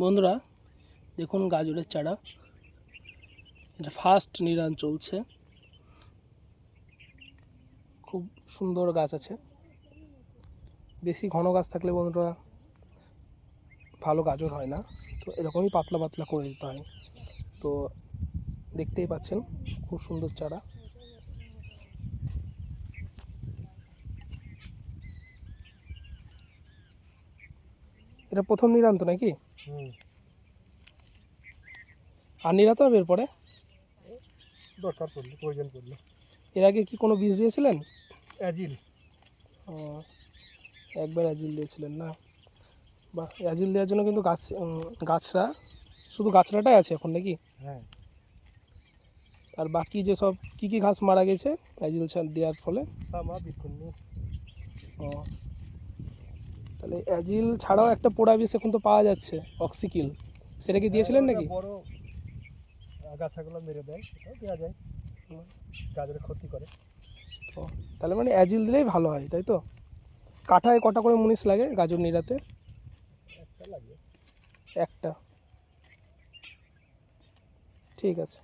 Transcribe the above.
বন্ধুরা, দেখুন গাজরের চারা। এটা ফার্স্ট নিরান চলছে। খুব সুন্দর গাছ আছে। বেশি ঘন গাছ থাকলে বন্ধুরা ভালো গাজর হয় না। তো এরকমই পাতলা পাতলা করে দিতে হয়। তো দেখতেই পাচ্ছেন, খুব সুন্দর চারা। এটা প্রথম নিরান্ত নাকি? আর নিরাতে হবে এরপরে? দরকার পড়ল প্রয়োজন পড়ল। এর আগে কি কোনো বীজ দিয়েছিলেন? অ্যাজিল। ও, একবার অ্যাজিল দিয়েছিলেন না। বা অ্যাজিল দেওয়ার জন্য কিন্তু গাছ গাছরা শুধু গাছরাটাই আছে এখন নাকি? হ্যাঁ। আর বাকি যে সব কী কী ঘাস মারা গেছে অ্যাজিল ছাড় দেওয়ার ফলে? আমার বিক্ষুণ্ণ ও তাহলে অ্যাজিল ছাড়াও একটা পোড়া বিষ এখন তো পাওয়া যাচ্ছে অক্সিকিল। সেটা কি দিয়েছিলেন নাকি? বড় আগাছাগুলো মেরে দেয় সেটাও দেওয়া যায়। গাজরের ক্ষতি করে। ও তাহলে মানে অ্যাজিল দিলেই ভালো হয় তাই তো? কাঠায় কটা করে মুনিশ লাগে গাজর নিরাতে একটা লাগে। একটা। ঠিক আছে।